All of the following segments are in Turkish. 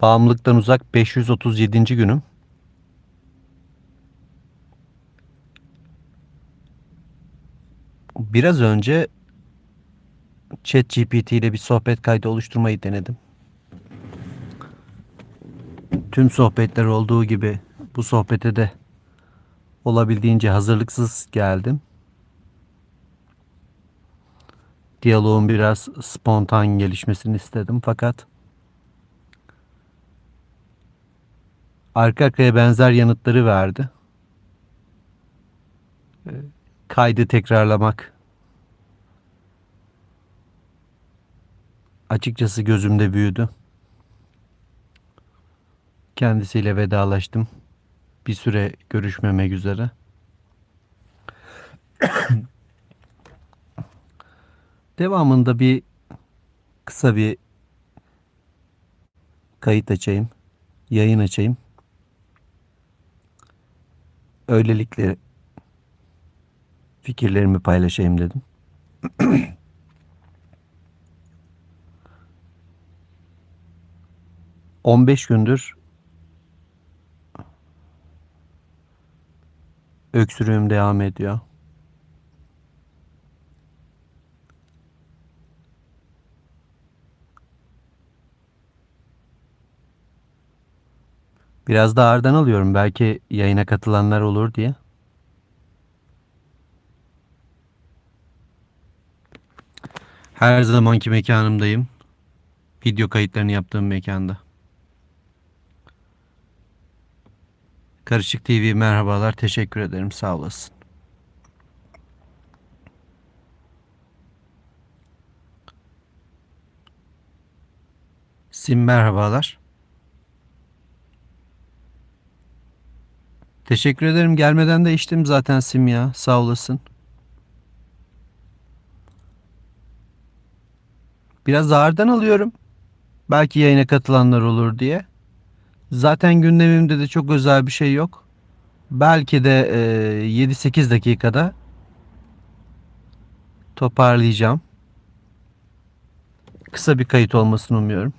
Bağımlılıktan uzak 537. günüm. Biraz önce ChatGPT ile bir sohbet kaydı oluşturmayı denedim. Tüm sohbetler olduğu gibi bu sohbete de olabildiğince hazırlıksız geldim. Diyaloğun biraz spontan gelişmesini istedim fakat arka arkaya benzer yanıtları verdi. Ee, Kaydı tekrarlamak açıkçası gözümde büyüdü. Kendisiyle vedalaştım. Bir süre görüşmemek üzere. Devamında bir kısa bir kayıt açayım. Yayın açayım. Öylelikle fikirlerimi paylaşayım dedim. On beş gündür öksürüğüm devam ediyor. Biraz da ağırdan alıyorum belki yayına katılanlar olur diye. Her zamanki mekanımdayım. Video kayıtlarını yaptığım mekanda. Karışık TV merhabalar. Teşekkür ederim. Sağ olasın. Sim merhabalar. Teşekkür ederim. Gelmeden de içtim zaten Sim ya. Sağ olasın. Biraz ağırdan alıyorum. Belki yayına katılanlar olur diye. Zaten gündemimde de çok özel bir şey yok. Belki de e, 7-8 dakikada toparlayacağım. Kısa bir kayıt olmasını umuyorum.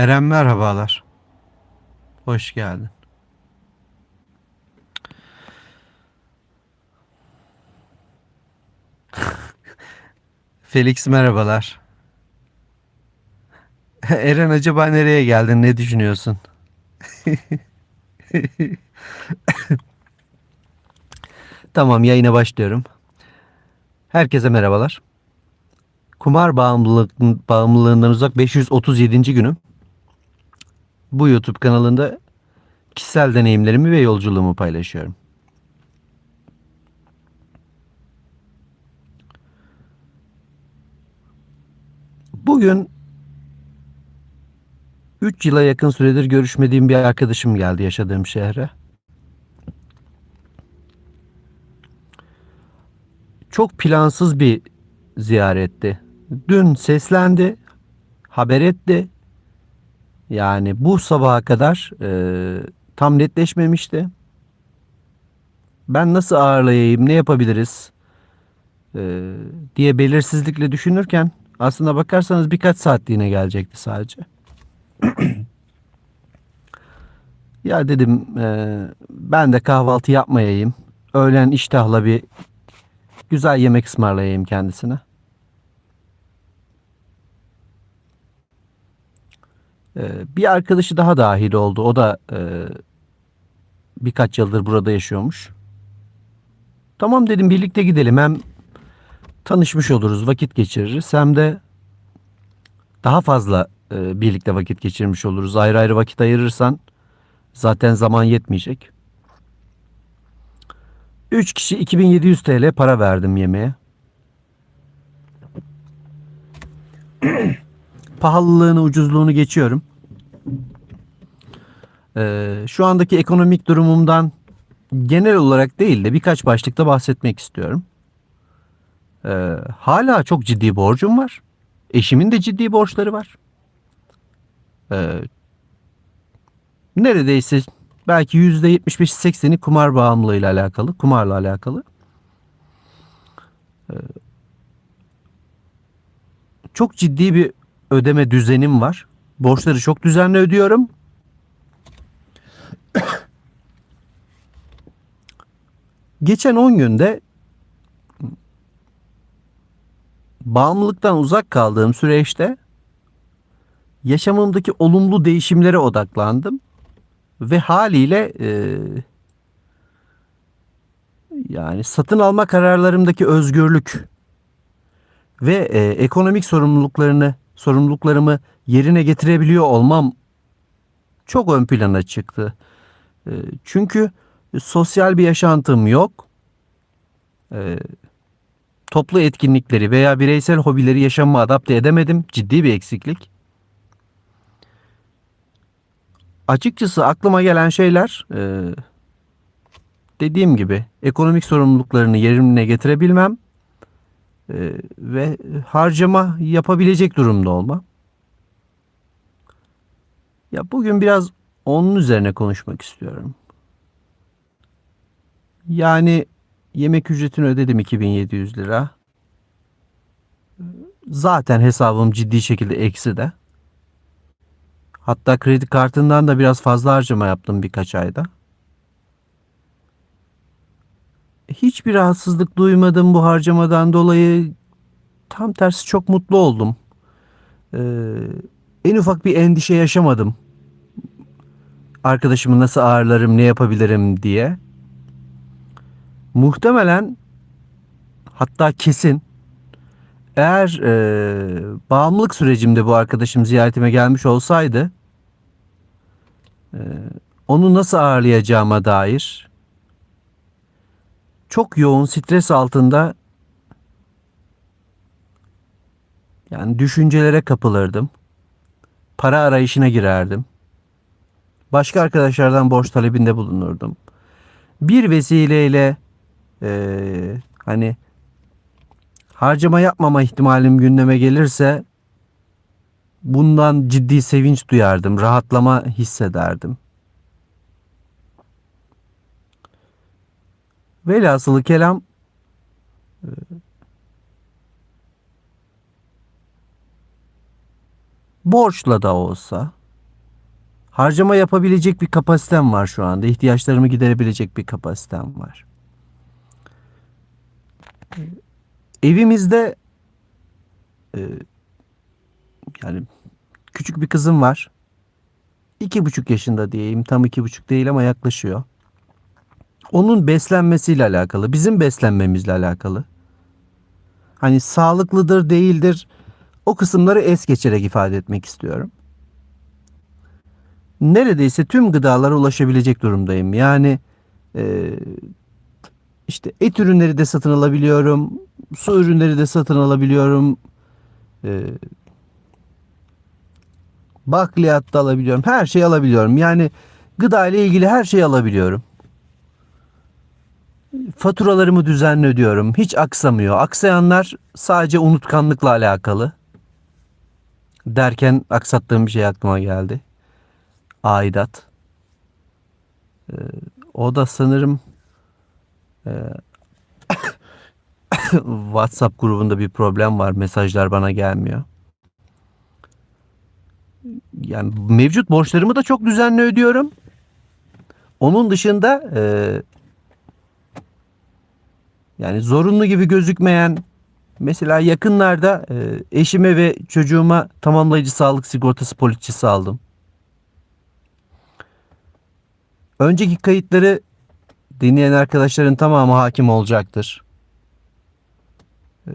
Eren merhabalar. Hoş geldin. Felix merhabalar. Eren acaba nereye geldin? Ne düşünüyorsun? tamam yayına başlıyorum. Herkese merhabalar. Kumar bağımlılık, bağımlılığından uzak 537. günüm. Bu YouTube kanalında kişisel deneyimlerimi ve yolculuğumu paylaşıyorum. Bugün 3 yıla yakın süredir görüşmediğim bir arkadaşım geldi yaşadığım şehre. Çok plansız bir ziyaretti. Dün seslendi, haber etti. Yani bu sabaha kadar e, tam netleşmemişti. Ben nasıl ağırlayayım, ne yapabiliriz e, diye belirsizlikle düşünürken aslında bakarsanız birkaç saatliğine gelecekti sadece. ya dedim e, ben de kahvaltı yapmayayım. Öğlen iştahla bir güzel yemek ısmarlayayım kendisine. Bir arkadaşı daha dahil oldu. O da e, birkaç yıldır burada yaşıyormuş. Tamam dedim birlikte gidelim. Hem tanışmış oluruz, vakit geçiririz. Hem de daha fazla e, birlikte vakit geçirmiş oluruz. Ayrı ayrı vakit ayırırsan zaten zaman yetmeyecek. 3 kişi 2700 TL para verdim yemeğe. Pahalılığını, ucuzluğunu geçiyorum. Ee, şu andaki ekonomik durumumdan genel olarak değil de birkaç başlıkta bahsetmek istiyorum. Ee, hala çok ciddi borcum var. Eşimin de ciddi borçları var. Ee, neredeyse belki yüzde 75-80'i kumar bağımlılığıyla alakalı, kumarla alakalı. Çok ciddi bir ödeme düzenim var. Borçları çok düzenli ödüyorum. Geçen 10 günde bağımlılıktan uzak kaldığım süreçte yaşamımdaki olumlu değişimlere odaklandım ve haliyle e, yani satın alma kararlarımdaki özgürlük ve e, ekonomik sorumluluklarını sorumluluklarımı yerine getirebiliyor olmam çok ön plana çıktı. E, çünkü sosyal bir yaşantım yok. E, toplu etkinlikleri veya bireysel hobileri yaşamıma adapte edemedim. Ciddi bir eksiklik. Açıkçası aklıma gelen şeyler e, dediğim gibi ekonomik sorumluluklarını yerine getirebilmem ve harcama yapabilecek durumda olmam. Ya bugün biraz onun üzerine konuşmak istiyorum. Yani yemek ücretini ödedim 2700 lira. Zaten hesabım ciddi şekilde eksi de. Hatta kredi kartından da biraz fazla harcama yaptım birkaç ayda. Hiçbir rahatsızlık duymadım bu harcamadan dolayı. Tam tersi çok mutlu oldum. Ee, en ufak bir endişe yaşamadım. Arkadaşımı nasıl ağırlarım, ne yapabilirim diye. Muhtemelen hatta kesin eğer e, bağımlılık sürecimde bu arkadaşım ziyaretime gelmiş olsaydı e, onu nasıl ağırlayacağıma dair çok yoğun stres altında yani düşüncelere kapılırdım. Para arayışına girerdim. Başka arkadaşlardan borç talebinde bulunurdum. Bir vesileyle eee, hani harcama yapmama ihtimalim gündeme gelirse bundan ciddi sevinç duyardım, rahatlama hissederdim. Velhasılı kelam e, borçla da olsa harcama yapabilecek bir kapasitem var şu anda. İhtiyaçlarımı giderebilecek bir kapasitem var. Evimizde e, yani küçük bir kızım var. İki buçuk yaşında diyeyim. Tam iki buçuk değil ama yaklaşıyor. Onun beslenmesiyle alakalı. Bizim beslenmemizle alakalı. Hani sağlıklıdır değildir. O kısımları es geçerek ifade etmek istiyorum. Neredeyse tüm gıdalara ulaşabilecek durumdayım. Yani e, işte et ürünleri de satın alabiliyorum. Su ürünleri de satın alabiliyorum. E, bakliyat da alabiliyorum. Her şeyi alabiliyorum. Yani gıda ile ilgili her şeyi alabiliyorum. Faturalarımı düzenli ödüyorum. Hiç aksamıyor. Aksayanlar sadece unutkanlıkla alakalı. Derken aksattığım bir şey aklıma geldi. Aidat. Ee, o da sanırım e, WhatsApp grubunda bir problem var. Mesajlar bana gelmiyor. Yani mevcut borçlarımı da çok düzenli ödüyorum. Onun dışında e, yani zorunlu gibi gözükmeyen mesela yakınlarda e, eşime ve çocuğuma tamamlayıcı sağlık sigortası poliçesi aldım. Önceki kayıtları dinleyen arkadaşların tamamı hakim olacaktır. E,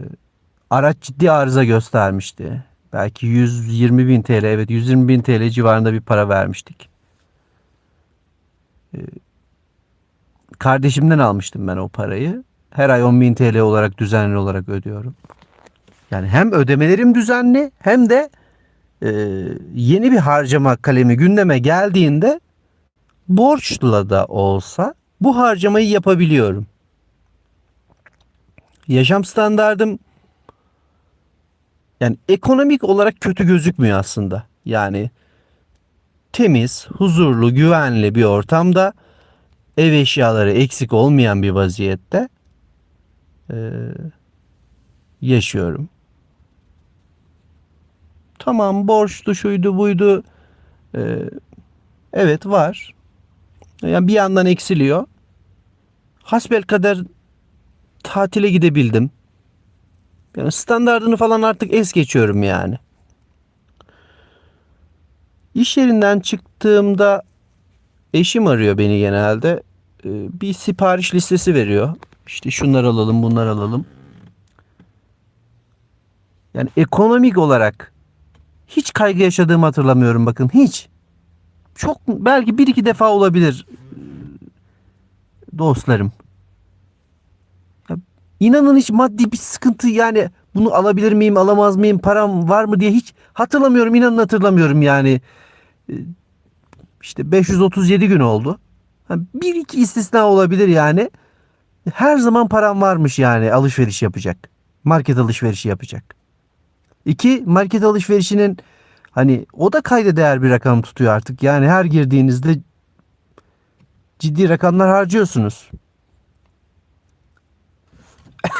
araç ciddi arıza göstermişti. Belki 120 bin TL evet 120 bin TL civarında bir para vermiştik. E, kardeşimden almıştım ben o parayı. Her ay 10 bin TL olarak düzenli olarak ödüyorum. Yani hem ödemelerim düzenli hem de e, yeni bir harcama kalemi gündeme geldiğinde borçla da olsa bu harcamayı yapabiliyorum. yaşam standardım yani ekonomik olarak kötü gözükmüyor aslında. Yani temiz, huzurlu, güvenli bir ortamda ev eşyaları eksik olmayan bir vaziyette eee, yaşıyorum. Tamam borçlu şuydu buydu eee, evet var. Yani bir yandan eksiliyor. Hasbelkader tatile gidebildim. Yani standartını falan artık es geçiyorum yani. İş yerinden çıktığımda eşim arıyor beni genelde. Ee, Bir sipariş listesi veriyor. İşte şunlar alalım, bunlar alalım. Yani ekonomik olarak hiç kaygı yaşadığımı hatırlamıyorum bakın hiç. Çok belki bir iki defa olabilir dostlarım. Ya, İnanın hiç maddi bir sıkıntı yani bunu alabilir miyim alamaz mıyım param var mı diye hiç hatırlamıyorum inanın hatırlamıyorum yani. İşte 537 gün oldu. Bir iki istisna olabilir yani. Her zaman param varmış yani alışveriş yapacak. Market alışverişi yapacak. İki market alışverişinin hani o da kayda değer bir rakam tutuyor artık. Yani her girdiğinizde ciddi rakamlar harcıyorsunuz.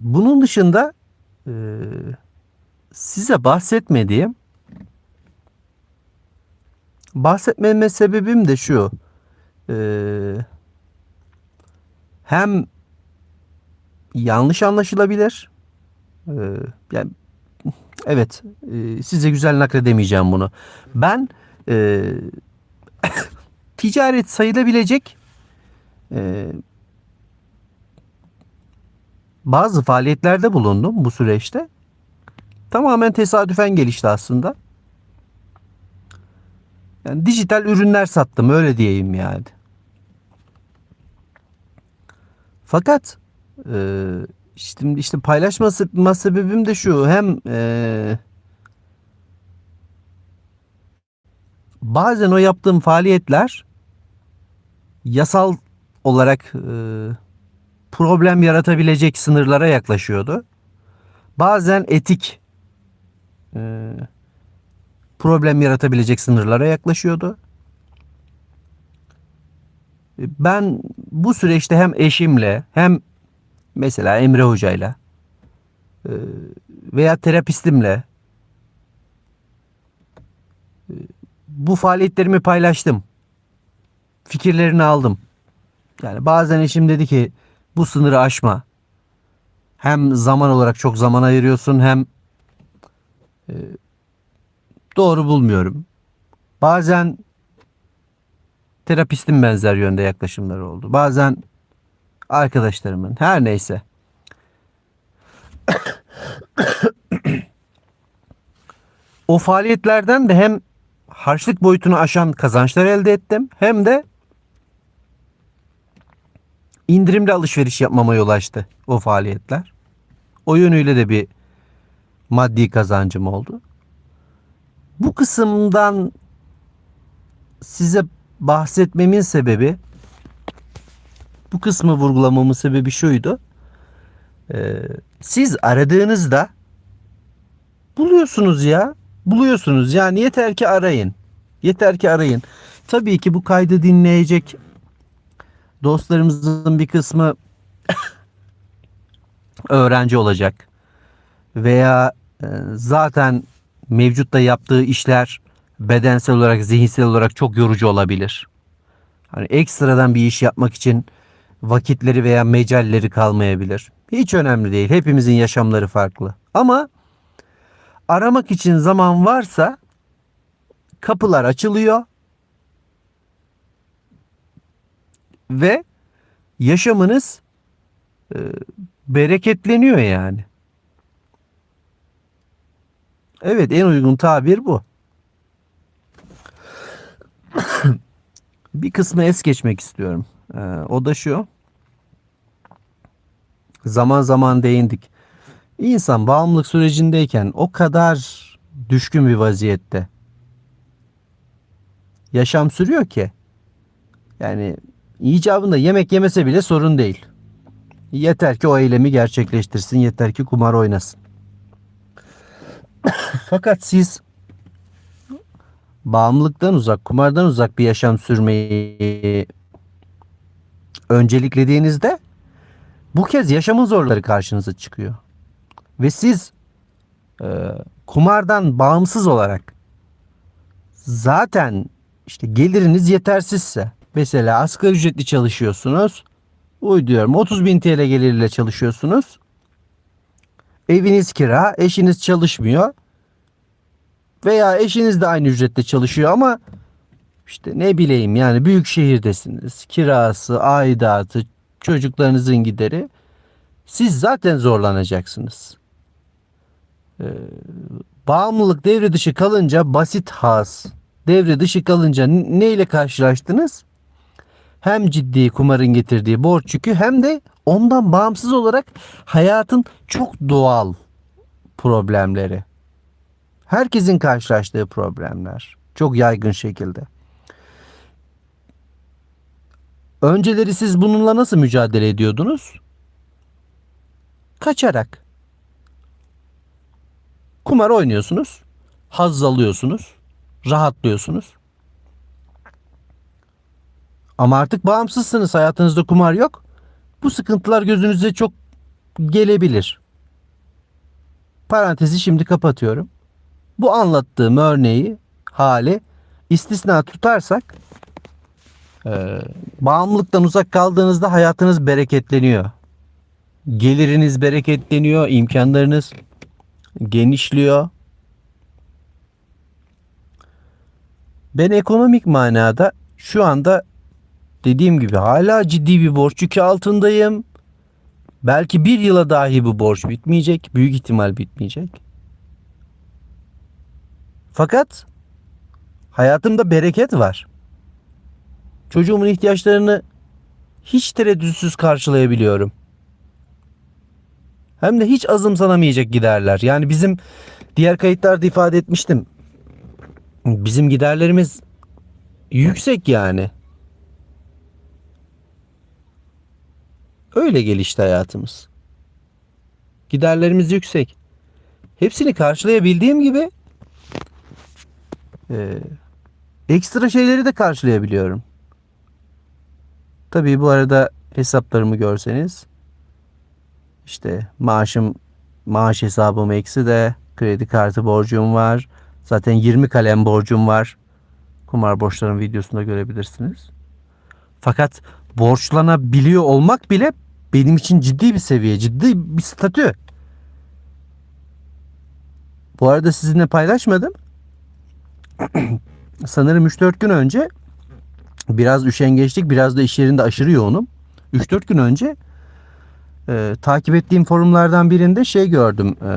Bunun dışında e, size bahsetmediğim bahsetmeme sebebim de şu. E, hem yanlış anlaşılabilir. e, yani evet e, size güzel nakledemeyeceğim bunu. Ben e, ticaret sayılabilecek e, bazı faaliyetlerde bulundum bu süreçte. Tamamen tesadüfen gelişti aslında. Yani dijital ürünler sattım öyle diyeyim yani. Fakat e, şimdi işte paylaşması ma- sebebim de şu hem e, bazen o yaptığım faaliyetler yasal olarak e, problem yaratabilecek sınırlara yaklaşıyordu. Bazen etik e, problem yaratabilecek sınırlara yaklaşıyordu. Ben bu süreçte hem eşimle hem mesela Emre Hoca'yla e, veya terapistimle e, bu faaliyetlerimi paylaştım. Fikirlerini aldım. Yani bazen eşim dedi ki bu sınırı aşma. Hem zaman olarak çok zaman ayırıyorsun hem e, doğru bulmuyorum. Bazen terapistin benzer yönde yaklaşımları oldu. Bazen arkadaşlarımın her neyse. o faaliyetlerden de hem harçlık boyutunu aşan kazançlar elde ettim hem de indirimli alışveriş yapmama yol açtı o faaliyetler. O yönüyle de bir maddi kazancım oldu. Bu kısımdan size bahsetmemin sebebi bu kısmı vurgulamamın sebebi şuydu. Ee, siz aradığınızda buluyorsunuz ya. Buluyorsunuz. Yani yeter ki arayın. Yeter ki arayın. Tabii ki bu kaydı dinleyecek dostlarımızın bir kısmı öğrenci olacak veya e, zaten mevcutta yaptığı işler bedensel olarak, zihinsel olarak çok yorucu olabilir. Hani ekstradan bir iş yapmak için vakitleri veya mecalleri kalmayabilir. Hiç önemli değil. Hepimizin yaşamları farklı. Ama aramak için zaman varsa kapılar açılıyor ve yaşamınız e, bereketleniyor yani. Evet en uygun tabir bu. bir kısmı es geçmek istiyorum. Ee, o da şu. Zaman zaman değindik. İnsan bağımlılık sürecindeyken o kadar düşkün bir vaziyette yaşam sürüyor ki yani icabında yemek yemese bile sorun değil. Yeter ki o eylemi gerçekleştirsin, yeter ki kumar oynasın. Fakat siz bağımlılıktan uzak, kumardan uzak bir yaşam sürmeyi önceliklediğinizde bu kez yaşamın zorları karşınıza çıkıyor. Ve siz e, kumardan bağımsız olarak zaten işte geliriniz yetersizse mesela asgari ücretli çalışıyorsunuz uyduruyorum 30 bin TL gelirle çalışıyorsunuz eviniz kira eşiniz çalışmıyor veya eşiniz de aynı ücretle çalışıyor ama işte ne bileyim yani büyük şehirdesiniz kirası aidatı çocuklarınızın gideri siz zaten zorlanacaksınız. Ee, bağımlılık devre dışı kalınca basit has devre dışı kalınca n- neyle karşılaştınız? Hem ciddi kumarın getirdiği borç yükü hem de ondan bağımsız olarak hayatın çok doğal problemleri. Herkesin karşılaştığı problemler. Çok yaygın şekilde. Önceleri siz bununla nasıl mücadele ediyordunuz? Kaçarak. Kumar oynuyorsunuz. Haz alıyorsunuz. Rahatlıyorsunuz. Ama artık bağımsızsınız. Hayatınızda kumar yok. Bu sıkıntılar gözünüze çok gelebilir. Parantezi şimdi kapatıyorum. Bu anlattığım örneği, hali istisna tutarsak e, bağımlılıktan uzak kaldığınızda hayatınız bereketleniyor. Geliriniz bereketleniyor, imkanlarınız genişliyor. Ben ekonomik manada şu anda dediğim gibi hala ciddi bir borç yükü altındayım. Belki bir yıla dahi bu borç bitmeyecek. Büyük ihtimal bitmeyecek. Fakat hayatımda bereket var. Çocuğumun ihtiyaçlarını hiç tereddütsüz karşılayabiliyorum. Hem de hiç azımsanamayacak giderler. Yani bizim diğer kayıtlarda ifade etmiştim. Bizim giderlerimiz yüksek yani. Öyle gelişti hayatımız. Giderlerimiz yüksek. Hepsini karşılayabildiğim gibi e, ekstra şeyleri de karşılayabiliyorum. Tabii bu arada hesaplarımı görseniz işte maaşım maaş hesabım eksi de kredi kartı borcum var. Zaten 20 kalem borcum var. Kumar borçlarım videosunda görebilirsiniz. Fakat borçlanabiliyor olmak bile benim için ciddi bir seviye, ciddi bir statü. Bu arada sizinle paylaşmadım. Sanırım 3-4 gün önce biraz üşengeçlik, biraz da iş yerinde aşırı yoğunum. 3-4 gün önce e, takip ettiğim forumlardan birinde şey gördüm. E,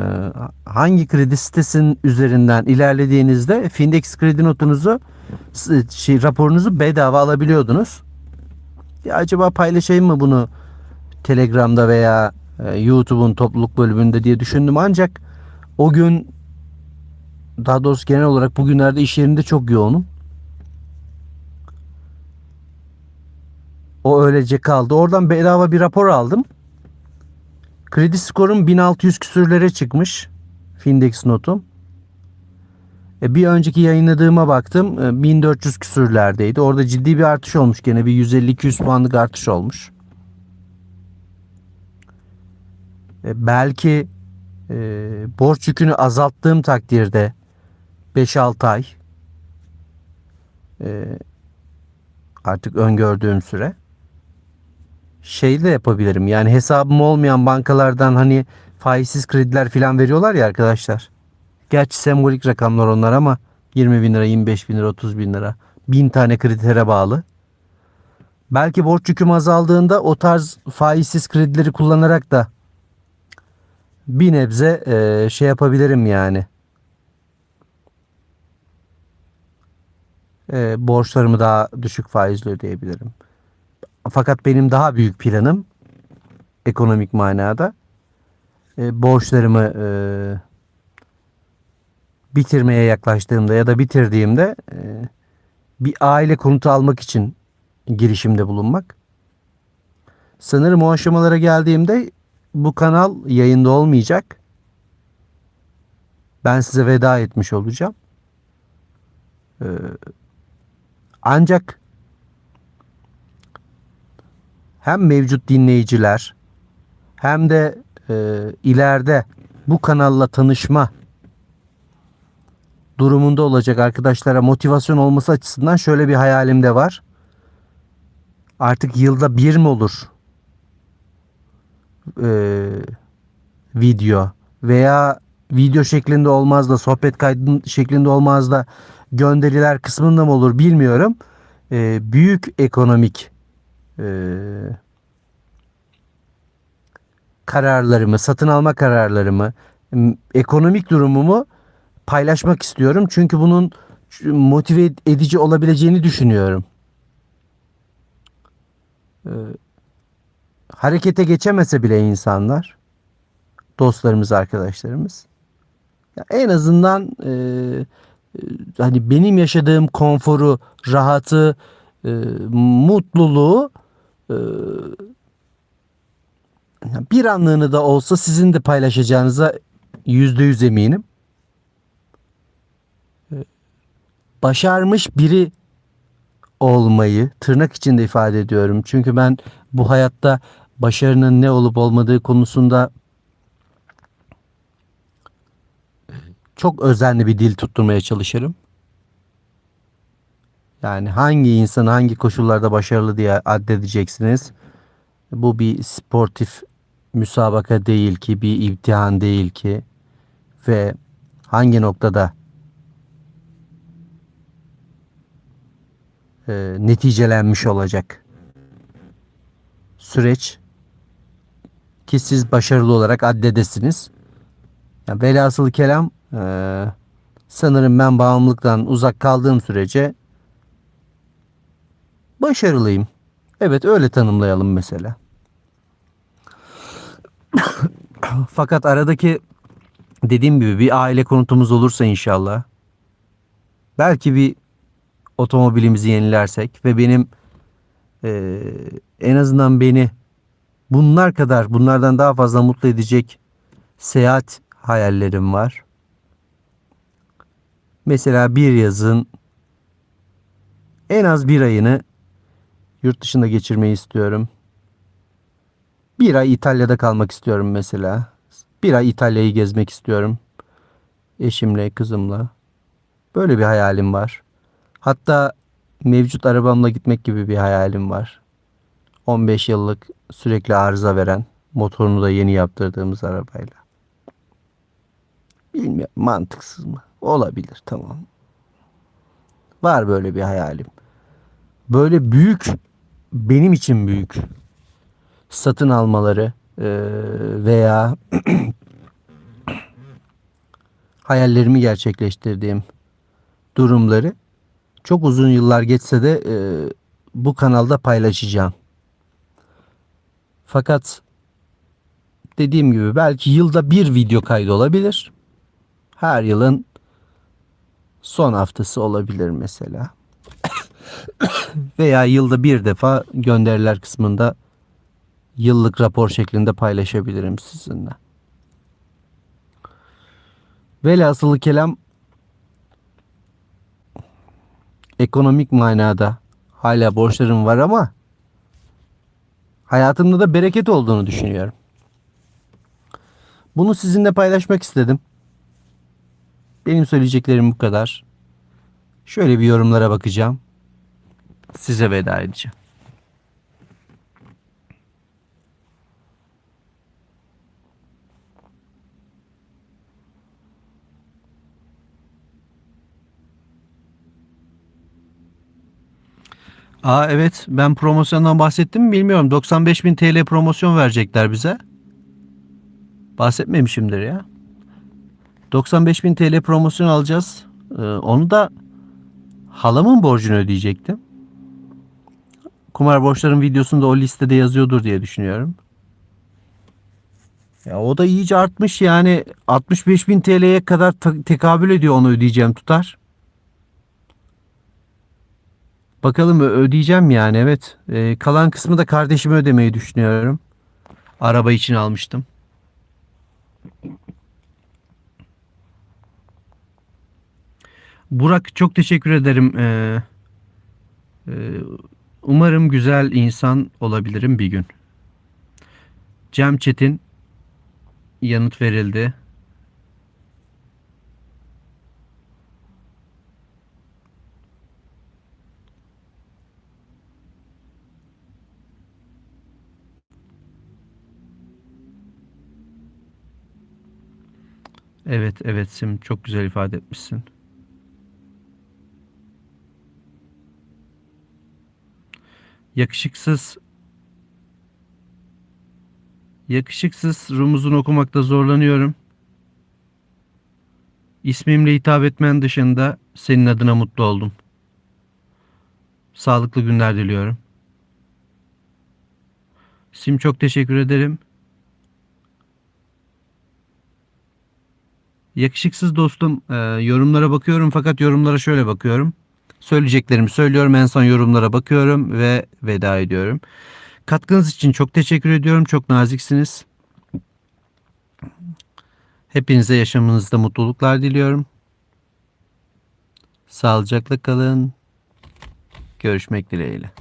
hangi kredi sitesinin üzerinden ilerlediğinizde Findex kredi notunuzu s- şey, raporunuzu bedava alabiliyordunuz. Ya acaba paylaşayım mı bunu Telegram'da veya e, YouTube'un topluluk bölümünde diye düşündüm ancak o gün daha doğrusu genel olarak bugünlerde iş yerinde çok yoğunum. O öylece kaldı. Oradan bedava bir rapor aldım. Kredi skorum 1600 küsürlere çıkmış. Findex notum. E, bir önceki yayınladığıma baktım e, 1400 küsürlerdeydi. Orada ciddi bir artış olmuş gene bir 150-200 puanlık artış olmuş. E, belki e, borç yükünü azalttığım takdirde 5-6 ay e, artık öngördüğüm süre şey de yapabilirim. Yani hesabım olmayan bankalardan hani faizsiz krediler falan veriyorlar ya arkadaşlar. Gerçi sembolik rakamlar onlar ama 20 bin lira, 25 bin lira, 30 bin lira. Bin tane kreditere bağlı. Belki borç yüküm azaldığında o tarz faizsiz kredileri kullanarak da bir nebze e, şey yapabilirim yani. E, borçlarımı daha düşük faizle ödeyebilirim. Fakat benim daha büyük planım ekonomik manada e, borçlarımı e, bitirmeye yaklaştığımda ya da bitirdiğimde e, bir aile konutu almak için girişimde bulunmak. Sanırım o aşamalara geldiğimde bu kanal yayında olmayacak. Ben size veda etmiş olacağım. Ee, ancak hem mevcut dinleyiciler hem de e, ileride bu kanalla tanışma durumunda olacak arkadaşlara motivasyon olması açısından şöyle bir hayalim de var. Artık yılda bir mi olur? Ee, video veya video şeklinde olmaz da sohbet kaydı şeklinde olmaz da gönderiler kısmında mı olur bilmiyorum. Ee, büyük ekonomik e, kararlarımı, satın alma kararlarımı, ekonomik durumumu paylaşmak istiyorum. Çünkü bunun motive edici olabileceğini düşünüyorum. Ee, harekete geçemese bile insanlar, dostlarımız, arkadaşlarımız, en azından e, e, hani benim yaşadığım konforu, rahatı, e, mutluluğu e, bir anlığını da olsa sizin de paylaşacağınıza yüzde yüz eminim. Ee, Başarmış biri olmayı tırnak içinde ifade ediyorum. Çünkü ben bu hayatta başarının ne olup olmadığı konusunda çok özenli bir dil tutturmaya çalışırım. Yani hangi insanı hangi koşullarda başarılı diye addedeceksiniz? Bu bir sportif müsabaka değil ki, bir imtihan değil ki ve hangi noktada e, neticelenmiş olacak süreç ki siz başarılı olarak addedesiniz. Yani velhasıl kelam e, sanırım ben bağımlılıktan uzak kaldığım sürece başarılıyım. Evet öyle tanımlayalım mesela. Fakat aradaki dediğim gibi bir aile konutumuz olursa inşallah belki bir otomobilimizi yenilersek ve benim eee, en azından beni bunlar kadar bunlardan daha fazla mutlu edecek seyahat hayallerim var. Mesela bir yazın en az bir ayını yurt dışında geçirmeyi istiyorum. Bir ay İtalya'da kalmak istiyorum mesela. Bir ay İtalya'yı gezmek istiyorum. Eşimle, kızımla. Böyle bir hayalim var. Hatta mevcut arabamla gitmek gibi bir hayalim var. 15 yıllık sürekli arıza veren, motorunu da yeni yaptırdığımız arabayla. Bilmiyorum mantıksız mı? Olabilir tamam. Var böyle bir hayalim. Böyle büyük, benim için büyük satın almaları e, veya hayallerimi gerçekleştirdiğim durumları çok uzun yıllar geçse de e, bu kanalda paylaşacağım. Fakat dediğim gibi belki yılda bir video kaydı olabilir. Her yılın son haftası olabilir mesela. Veya yılda bir defa gönderiler kısmında yıllık rapor şeklinde paylaşabilirim sizinle. Velhasılı kelam ekonomik manada hala borçlarım var ama hayatımda da bereket olduğunu düşünüyorum. Bunu sizinle paylaşmak istedim. Benim söyleyeceklerim bu kadar. Şöyle bir yorumlara bakacağım. Size veda edeceğim. Aa evet ben promosyondan bahsettim mi bilmiyorum. 95.000 TL promosyon verecekler bize. Bahsetmemişimdir ya. 95.000 TL promosyon alacağız. Ee, onu da halamın borcunu ödeyecektim. Kumar borçların videosunda o listede yazıyordur diye düşünüyorum. Ya o da iyice artmış yani 65.000 TL'ye kadar tekabül ediyor onu ödeyeceğim tutar. Bakalım ödeyeceğim yani evet. Ee, kalan kısmı da kardeşime ödemeyi düşünüyorum. Araba için almıştım. Burak çok teşekkür ederim. Ee, e, umarım güzel insan olabilirim bir gün. Cem Çetin yanıt verildi. Evet, evet Sim çok güzel ifade etmişsin. Yakışıksız Yakışıksız rumuzunu okumakta zorlanıyorum. İsmimle hitap etmen dışında senin adına mutlu oldum. Sağlıklı günler diliyorum. Sim çok teşekkür ederim. Yakışıksız dostum, e, yorumlara bakıyorum fakat yorumlara şöyle bakıyorum. Söyleyeceklerimi söylüyorum, en son yorumlara bakıyorum ve veda ediyorum. Katkınız için çok teşekkür ediyorum. Çok naziksiniz. Hepinize yaşamınızda mutluluklar diliyorum. Sağlıcakla kalın. Görüşmek dileğiyle.